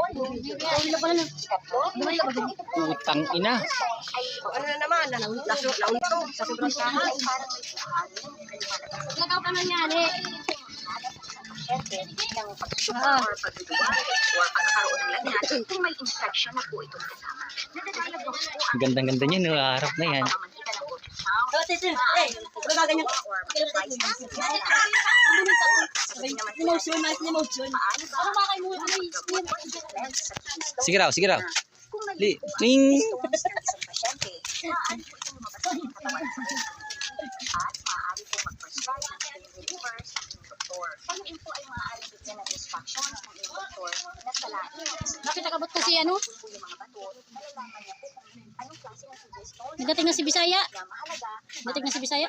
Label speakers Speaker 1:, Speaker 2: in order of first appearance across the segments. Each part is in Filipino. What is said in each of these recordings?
Speaker 1: Although, tatlo,
Speaker 2: Putang ina.
Speaker 1: ano na naman, laso lang ito sa sobrang kahay.
Speaker 3: Nagaw ka nangyari.
Speaker 1: Ng pagsusuka or pagduduwa or pagkakaroon ng lagnat, kung may infection na po itong kasama. Nadadalagos po. Ang
Speaker 2: Gandang-ganda niya, no? Harap na yan.
Speaker 1: Pamamagitan ng ultrasound.
Speaker 3: Emotion, mas emotion. Ako makay mo, ano yung
Speaker 2: Sige raw, sige raw. Li,
Speaker 1: sa. At maaari po mag-prescribe ang inyong doktor. Panuin po ay maaari bigyan ng instructions ng inyong doktor na salain ang
Speaker 3: Bakit nakabot kasi ano?
Speaker 1: yung mga bato, malalaman niya po kung anong klase ng
Speaker 3: na si Bisaya. Nagating na si Bisaya.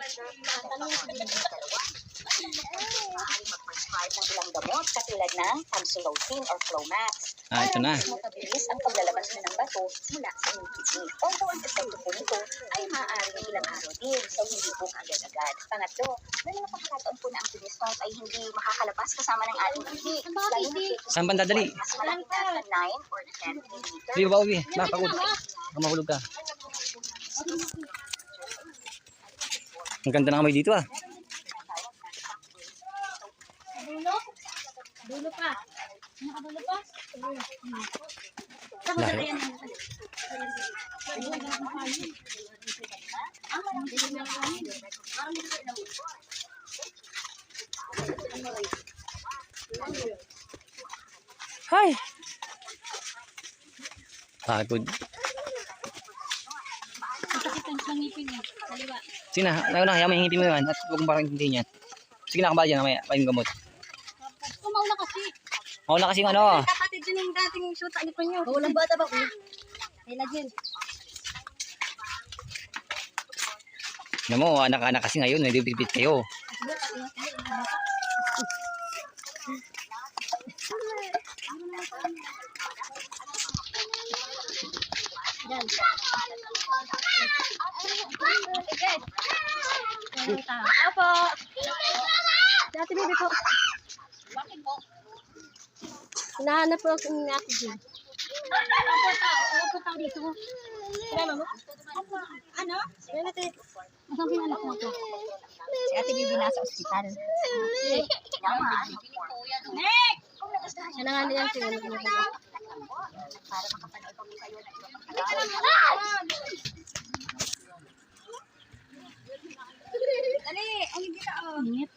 Speaker 1: mag-prescribe ng ilang gamot katulad ng Tamsulosin or Flomax.
Speaker 2: Ah, ito na.
Speaker 1: Mapabilis ang paglalabas na ng bato mula sa inyong kidney. Although ang epekto po nito ay maaaring ilang araw din, so hindi po agad-agad. Pangatlo, may mga pagkakataon po na ang kidney ay hindi makakalabas kasama ng ating kidney.
Speaker 2: Saan banda dali?
Speaker 1: mas malaki na 9 or 10 millimeter.
Speaker 2: Di ba, uwi? Makakagod. Baka mahulog ka. Ang ganda ng amoy dito ah.
Speaker 3: Dulo? Dulo pa. Nakadulo pa?
Speaker 2: Layo. Hi. Pagod.
Speaker 3: Sakit ang sangipin eh. Kaliwa.
Speaker 2: Sige na, ayaw na, ayaw mo hingipin mo yan at huwag mong parang hindi yan. Sige na, kabal yan, mamaya, pa yung gamot.
Speaker 3: Kumauna kasi.
Speaker 2: Ako na kasing ano,
Speaker 3: Kapatid yun yung dating shoot ano pa niyo. Walang bata ba ko? Kailan yun?
Speaker 2: ano mo, anak-anak kasi ngayon, may bibit kayo.
Speaker 3: Opo. Dati bibi po. Bakit po? Hinahanap po ako ng ate dyan. Ano po tao dito? Kailan mo? Ano? Yan ate. Asan po yung anak mo to?
Speaker 1: Si Ate Bibi nasa ospital.
Speaker 3: Nick! Yan na nga niyan siya.
Speaker 1: Para makapanood kami kayo ng ibang
Speaker 3: Ang hindi oh. Init.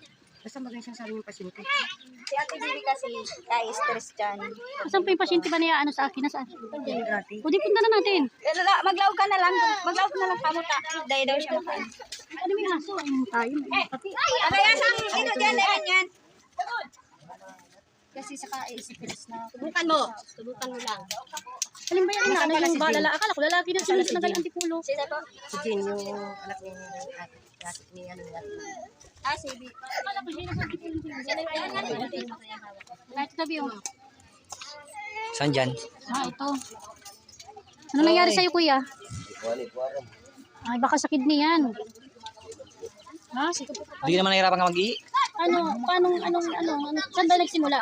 Speaker 1: Basta maganda siyang sabi pasyente. Si Ate Bibi kasi kaya stress dyan.
Speaker 3: Asan po yung pasyente ba niya ano sa akin? Nasaan? O di punta na natin.
Speaker 1: Maglawag ka na lang. Maglawag ka na lang pamuta. Dahil daw siya makain.
Speaker 3: Ano may aso? Ayun tayo. Pati.
Speaker 1: Ano yan ang ino dyan? Yan yan. Kasi saka isipis na.
Speaker 3: Subukan mo. Subukan mo lang. Alin ba yan? Ano yung ba? Lala? Akala ko lalaki na sila sa nagal antipulo.
Speaker 1: Sino to?
Speaker 4: Si Jin, yung anak ni ate, ate ni ano yan.
Speaker 1: Ah, si Bibi.
Speaker 3: Akala ko siya sa antipulo. Kahit tabi oh.
Speaker 2: Saan dyan?
Speaker 3: Ah, ito. Ano nangyari sa'yo, kuya? Ay, baka sa kidney yan. Ha?
Speaker 2: Hindi naman nahirapan ka mag-i.
Speaker 3: Ano? Paano? Anong? Ano? ano saan ba nagsimula?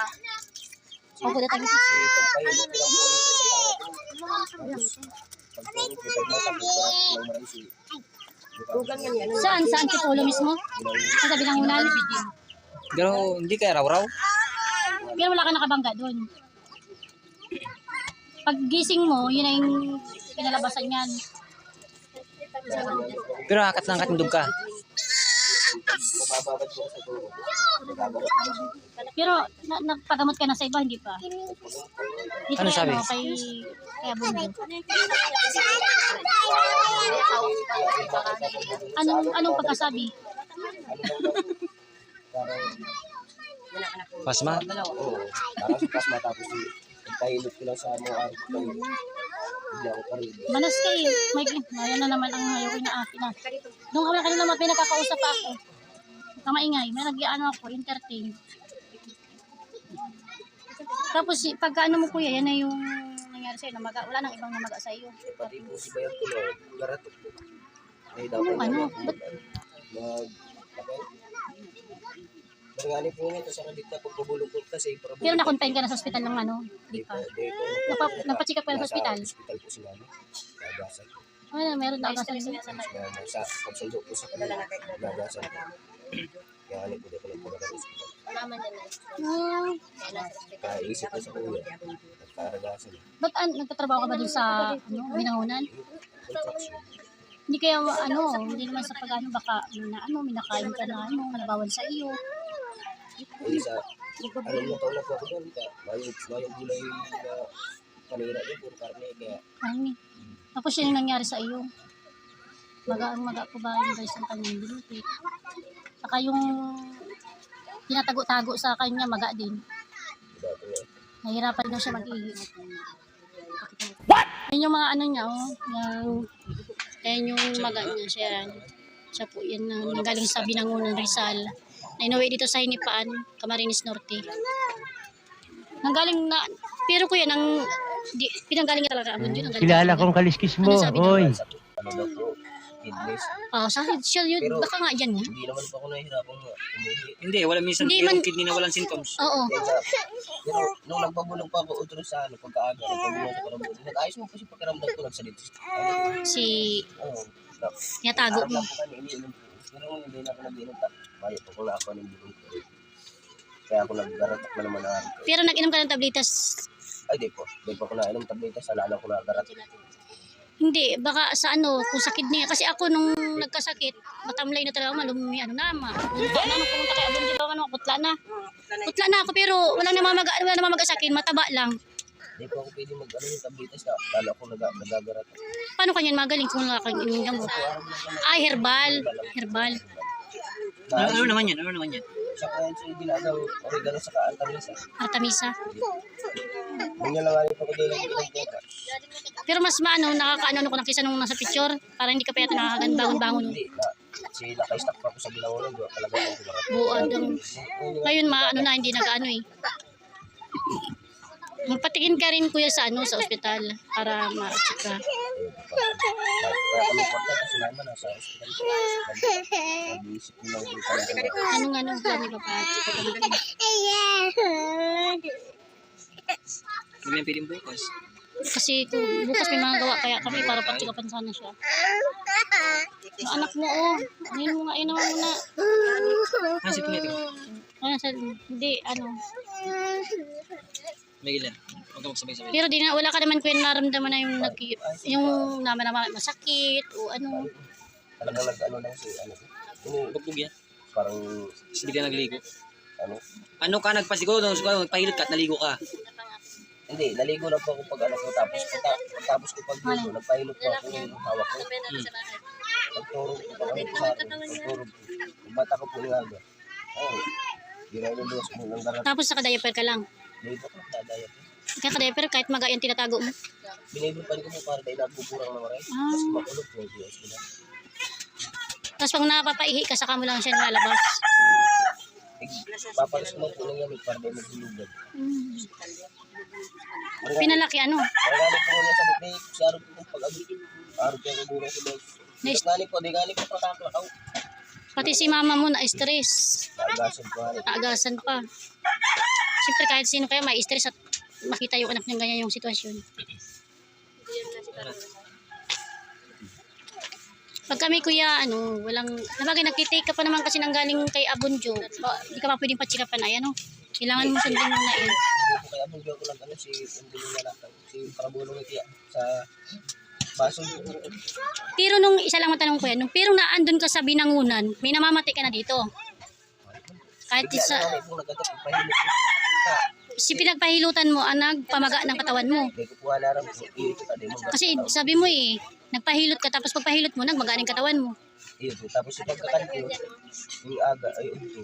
Speaker 3: Ako dito. Saan? Sa antipulo mismo? Sa sabi ng unal?
Speaker 2: Pero hindi kaya raw-raw.
Speaker 3: Pero wala ka nakabangga doon. Pag gising mo, yun ay yung pinalabasan yan.
Speaker 2: Pero hakat na ng dug ka.
Speaker 3: Pero na, nagpagamot ka na sa iba, hindi pa. Dito
Speaker 2: Ano
Speaker 3: kay
Speaker 2: sabi?
Speaker 3: Kay, kaya bundo. Anong, anong pagkasabi?
Speaker 2: Pasma?
Speaker 5: Oo. Parang sa plasma tapos nagpahilot ko lang sa mga
Speaker 3: Manas kayo. May, ayan na naman ang ayaw na akin na. Nung kami kanina naman pinagkakausap pa ako. Kamaingay. May nag-ano ako, entertain. Tapos si- pagka ano mo kuya, yan na yung nangyari sa'yo. Namaga, wala nang ibang namaga sa'yo.
Speaker 5: Pati po si Bayan ko lang. Garatok po.
Speaker 3: Ano? Ba't
Speaker 5: Mag... Tangali po niya, tapos ang dito pagpabulong ko kasi
Speaker 3: Pero na-confine ka na sa ospital ng ano? Di
Speaker 5: po.
Speaker 3: Napa- napacheck up ka na sa
Speaker 5: Nasa
Speaker 3: ospital?
Speaker 5: Hospital po si mami. Nagasan.
Speaker 3: Ano, meron na agasan.
Speaker 5: Na- Sa pagsundo po sa kanila. Nagasan po. Kaya ano po, di ko lang po sa hospital.
Speaker 3: Hmm.
Speaker 5: Kaya isip ko sa kuya. Nagkaragasan.
Speaker 3: Ba't an, nagtatrabaho ka ba dun sa ano, binangunan? Hindi kaya ano, hindi naman sa pag ano, baka na ano, may nakain ka na ano, nabawal sa iyo.
Speaker 5: Ay, sa alam mo taon na po ako doon. Kaya mayong, mayong gulay na kanira niya, puro karne. Kaya
Speaker 3: Ano eh. Tapos yun yung nangyari sa iyo. Maga ang maga po ba yung guys ang kanyang binukit. Saka yung tinatago-tago sa kanya, maga din. Nahirapan daw siya mag-ihi. What? Yan yung mga ano niya, oh. Yung, yan yung maga niya siya. Siya po, yan na nanggaling sa Binangunan Rizal. Na inuwi dito sa Hinipaan, Camarines Norte. Nanggaling na, pero kuya, nang, di, pinanggaling niya talaga. Yun, nanggaling
Speaker 6: Kilala
Speaker 3: talaga.
Speaker 6: kong kaliskis mo,
Speaker 3: Ano sabi niya?
Speaker 5: ano po, kidneys.
Speaker 3: Oh, sa siya yun,
Speaker 5: Pero-
Speaker 3: baka nga dyan nga.
Speaker 5: Hindi naman po ako nahihirapan nga.
Speaker 2: Hindi, wala minsan
Speaker 3: Hindi
Speaker 2: yung
Speaker 3: man-
Speaker 2: kidney na walang symptoms.
Speaker 3: Oo.
Speaker 5: Kaya sa, pero nung nagpabulong pa ako utro sa ano, pagkaaga, nagpabulong sa karambulan, nag-ayos mo po si pakiramdam ko nagsalita.
Speaker 3: Si
Speaker 5: oo, na,
Speaker 3: tinatago mo.
Speaker 5: lang po kami, iniinom. Pero hindi na ako nag-inom, ta, mayo po kung ako ng bulong ko. Kaya ako nag-garatak na naman ang araw ko.
Speaker 3: Pero nag-inom ka ng tabletas.
Speaker 5: Ay, di po. Di po ako nainom tabletas, alala ko nagarat.
Speaker 3: Hindi, baka sa ano, kung sa kidney. Kasi ako nung nagkasakit, matamlay na talaga, malumi, ano na, ma. Punta na, nung pumunta kay Abon, di ba, ano, putla na. Putla na ako, pero walang namamaga, wala namamaga sa akin, mataba lang.
Speaker 5: Di po ako pwede mag-ano yung tabletas na alala ko nag- nagagarat.
Speaker 3: Paano kanyan magaling kung wala kang inyong gamot? Ay, herbal. Herbal.
Speaker 2: Ano, ano naman yan? Ano naman yan?
Speaker 5: Sa kaya siya ginagawa, oregano sa kaantamisa.
Speaker 3: Artamisa.
Speaker 5: Kung niya lang yung pagkadala ko boka.
Speaker 3: Pero mas maano, nakakaano ko na kisa nung nasa picture, para hindi ka pa yata nakakagan bangon-bangon.
Speaker 5: Hindi, si naka-stack pa ako sa doon talaga ako
Speaker 3: ang... Ngayon, maano na, hindi nag-ano eh. Magpatingin ka rin kuya sa ano sa ospital para ma-check ka.
Speaker 5: Nasa
Speaker 3: ano gani ba pa? Check ka naman.
Speaker 2: Hindi yan pwedeng bukas.
Speaker 3: Kasi kung bukas may mga gawa kaya kami para pa-check upan sana siya. Ang anak mo oh. Ayun mo nga, ayun naman muna.
Speaker 2: Si Pinito.
Speaker 3: Ano sa hindi ano.
Speaker 2: May ilan. Huwag ka magsabay-sabay.
Speaker 3: Pero di na wala ka naman kuya naramdaman na yung nag yung naman naman masakit o ano.
Speaker 5: Talagang nag-ano lang si ano. Ini,
Speaker 2: Bugbog yan.
Speaker 5: parang
Speaker 2: hindi ka nagligo.
Speaker 5: ano.
Speaker 2: Ano ka nagpasigaw? Nung siguro nagpahilot ka at naligo ka.
Speaker 5: Hindi, naligo lang po ako pag ano ko. Tapos pagka, tapos ko pag dito, nagpahilot po ako yung hawak ko. Pagturog ko pa kami sa akin. Pagturog ko. Bata ko po yung aga. Ay, ginainulos mo ng garat.
Speaker 3: Tapos sa diaper ka lang.
Speaker 5: Dito ko, dadaya ko.
Speaker 3: Kaya diaper kahit maga yan tinatago mo.
Speaker 5: Binibripan ko mo para dahil nagbuburang ng maray.
Speaker 3: Ah.
Speaker 5: Mas makulog po yung ko na.
Speaker 3: Tapos pag napapaihi ka saka mo lang siya nilalabas.
Speaker 5: Papalis ko lang po ng yamit para dahil maghulugan.
Speaker 3: Mm. Pinalaki ano?
Speaker 5: po niya sa bibig. Si Arog po pag-abot. Arog kaya kagurang si Beg.
Speaker 3: Nice.
Speaker 5: Gani po, di gani po pataklakaw.
Speaker 3: Pati si mama mo na stress.
Speaker 5: Naagasan ko nga.
Speaker 3: Naagasan pa. Siyempre kahit sino kaya may stress at makita yung anak niya ganyan yung sitwasyon. Pag kami kuya, ano, walang, nabagay nagtitake ka pa naman kasi nang galing kay Abunjo. Ba, Hindi ka pa pwedeng patsikapan ay ano. Kailangan mo sundin muna yun.
Speaker 5: Hindi po kaya mong ko lang ano si hindi niya nakang si Parabulong iti sa baso.
Speaker 3: Pero nung isa lang matanong ko yan, nung pero naandun ka sa binangunan, may namamati ka na dito. Kahit
Speaker 5: Bigla na po ko.
Speaker 3: Si pinagpahilutan mo, ang nagpamaga ng katawan mo.
Speaker 5: Hindi ko po po ko.
Speaker 3: Kasi sabi mo eh, nagpahilot ka tapos pagpahilot mo, nagmagaling katawan mo.
Speaker 5: Iyo po tapos yung pagkakanto yung aga ay unto.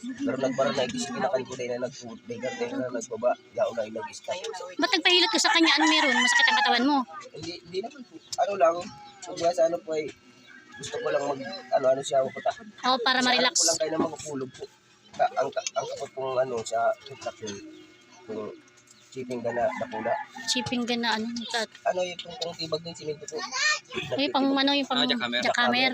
Speaker 5: Pero nagparang na igisip kinakan ko din na nagput, bigar din na nagbaba, yaon na inag-stop.
Speaker 3: Ba't nagpahilot ka sa kanya? Ano meron? Masakit ang katawan mo.
Speaker 5: Hindi, hindi naman po. Ano lang, kaya sa ano po ay gusto ko lang mag, ano, ano siya, puta.
Speaker 3: O, para ma-relax.
Speaker 5: Ano ko lang kayo na magpulog po. Ka, ang, ang kapag kung ano, sa TikTok yun, kung chipping ka na napula.
Speaker 3: Chipping ka na ano. tat-
Speaker 5: Ano yung kung, kung tibag din sinito po.
Speaker 3: Ay, pang ano yung pang
Speaker 2: Ah, jackhammer.
Speaker 3: jackhammer.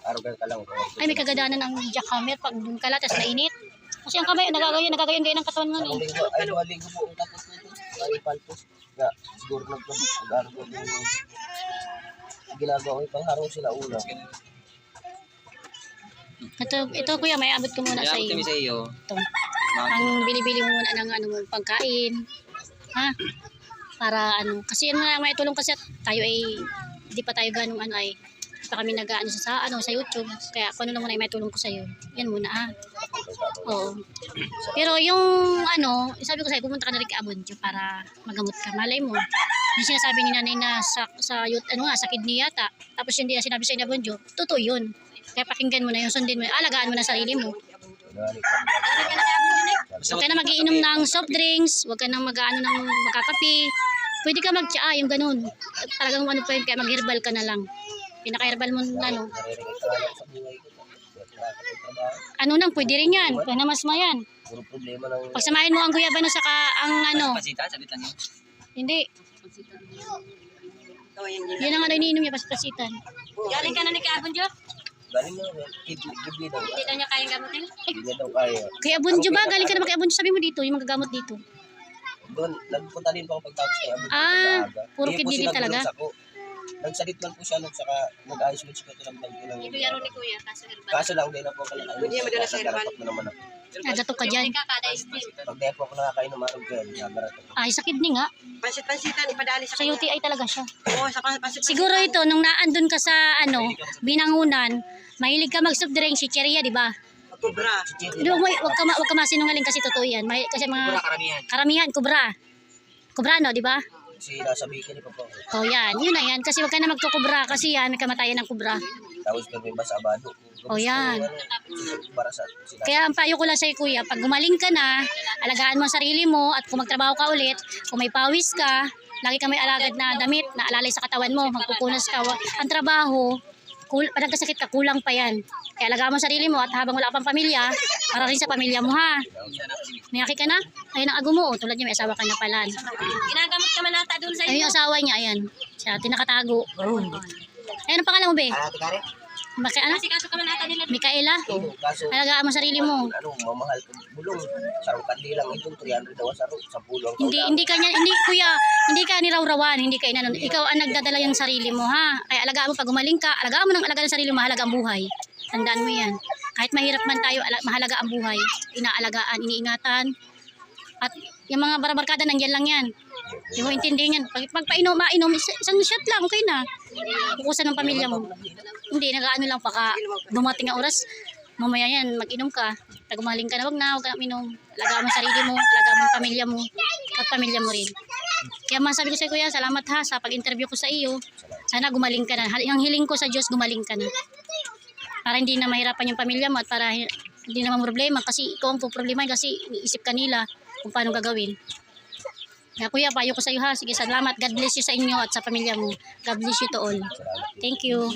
Speaker 5: Araw ka lang.
Speaker 3: Ay, may kagadanan ang jackhammer pag dun ka lang, tapos mainit. Kasi ang kamay, nagagayon, nagagayon-gayon ng katawan
Speaker 5: linggo, ay mga linggo po ang tapos nito. Ay paltos. Nga, siguro ko yung ginagawa ko yung pangharong sila una.
Speaker 3: Ito, ito kuya, may abot ko muna sa
Speaker 2: Kaya
Speaker 3: iyo.
Speaker 2: kami sa iyo.
Speaker 3: Ito. Ang bili-bili mo muna ng ano pagkain. Ha? Para ano, kasi ano na may tulong kasi at tayo ay hindi pa tayo ganung ano ay pa kami nag ano sa ano sa YouTube. Kaya kung ano lang muna ay may tulong ko sa iyo. Yan muna ah. Oo. Pero yung ano, sabi ko sa'yo, pumunta ka na rin kay Abonjo para magamot ka. Malay mo. Yung sinasabi ni nanay na sa, sa ano nga, sa kidney yata. Tapos hindi na sinabi sa'yo ni Abonjo, totoo yun. Kaya pakinggan mo na yung sundin mo. Alagaan mo na sarili mo. Huwag ka na magiinom ng soft drinks, huwag ka na mag-ano ng magkakape. Pwede ka mag-tsaa, yung ganun. Talagang ano pa yun, kaya mag-herbal ka na lang. Pinaka-herbal mo,
Speaker 5: lang ko. Nakakapagtrabaho.
Speaker 3: Ano nang, pwede rin yan. Kaya namas mo yan.
Speaker 5: Puro problema ng
Speaker 3: Pagsamahin mo ang guyabano saka ang ano.
Speaker 2: lang yun.
Speaker 3: Hindi. Yan ang ano iniinom niya, pasitan.
Speaker 4: Galing ka na ni Kaabon Jo?
Speaker 5: Galing mo kidney kidney daw.
Speaker 4: Hindi daw niya kayang gamutin?
Speaker 5: Hindi niya daw kaya.
Speaker 3: Kaya Abunjo ba? Galing ka na ba kay Abunjo? Sabi mo dito, yung magagamot dito.
Speaker 5: Doon, nagpunta din po ako pagtapos kay Abot.
Speaker 3: Ah, puro kidney talaga?
Speaker 5: sako. Nagsalit man po siya nun, saka nag-ayos mo siya katiramdam ko ng...
Speaker 4: Ito yaro ni Kuya, kaso herbal.
Speaker 5: Kaso lang, di na po ako nakainom.
Speaker 4: Hindi, madala sa herbal.
Speaker 5: Nagaratok na naman ako.
Speaker 3: Nagatok ka dyan.
Speaker 4: Hindi.
Speaker 5: Pag di po ako nakakainom araw ko yan, nagaratok ako.
Speaker 3: Ay, sa kidney nga.
Speaker 4: Pansit-pansitan, ipadali sa
Speaker 3: Sa UTI talaga siya.
Speaker 4: Oo, sa pansit
Speaker 3: Siguro ito, nung naandun ka sa, ano, binangunan, mahilig ka drink, si Cheria, di ba?
Speaker 4: Kubra.
Speaker 3: Hindi, wag, mo- wag ka, wag ka masinungaling kasi totoo yan. May, kasi mga
Speaker 2: karamihan.
Speaker 3: karamihan, kubra. Kubra, no, di ba?
Speaker 5: Kasi nasa bikini pa po ako.
Speaker 3: Oh, yan. Yun na yan. Kasi wag ka na magkukubra kasi yan, may kamatayan ng kubra.
Speaker 5: Tapos pero may basa abado.
Speaker 3: Oh, yan.
Speaker 5: Para sa sila.
Speaker 3: Kaya ang payo ko lang sa'yo, kuya, pag gumaling ka na, alagaan mo ang sarili mo at kung magtrabaho ka ulit, kung may pawis ka, lagi ka may alagad na damit na alalay sa katawan mo, magpupunas ka. Ang trabaho, kul pag nagkasakit ka, kulang pa yan. Kaya alagaan mo sarili mo at habang wala pang pamilya, para rin sa pamilya mo ha. May aki ka na? Ayun ang ago mo. oh. Tulad niya, may asawa ka na pala.
Speaker 4: Ginagamot ka man ata doon sa
Speaker 3: Ayun yung asawa niya, ayan. Siya, tinakatago. Ayun ang pangalan mo, be?
Speaker 5: Ah, tikari?
Speaker 3: Baka, ano?
Speaker 4: Kasi kaso ka man ata nila.
Speaker 3: Mikaela?
Speaker 5: Oo, kaso
Speaker 3: Alagaan mo sarili mo.
Speaker 5: ano, mamahal ko bulong. Sarong kandilang itong 300 daw sa sa pulong.
Speaker 3: Hindi hindi ka niya, hindi kuya, hindi ka nirawrawan, hindi ka inanon. Ikaw ang nagdadala yung sarili mo ha. Kaya alagaan mo pag gumaling ka, alagaan mo ng alagaan ng sarili mo, mahalaga ang buhay. Tandaan mo 'yan. Kahit mahirap man tayo, ala- mahalaga ang buhay. Inaalagaan, iniingatan. At yung mga barabarkada nandiyan lang 'yan. Hindi mo intindihin yan. Pag, pag painom, mainom, is- isang shot lang, okay na. Kukusan ng pamilya mo. Hindi, nag-ano lang, baka dumating ang oras, mamaya yan, mag-inom ka. Pag umaling ka na, wag na, wag ka na minom. Alagaan mo sarili mo, alagaan mo pamilya mo, at pamilya mo rin. Kaya masabi ko sa kuya, salamat ha sa pag-interview ko sa iyo. Sana gumaling ka na. Ang hiling ko sa Diyos, gumaling ka na. Para hindi na mahirapan yung pamilya mo at para hi- hindi naman problema kasi ikaw ang problema kasi iniisip ka nila kung paano gagawin. Kaya kuya, payo ko sa iyo ha. Sige, salamat. God bless you sa inyo at sa pamilya mo. God bless you to all. Thank you.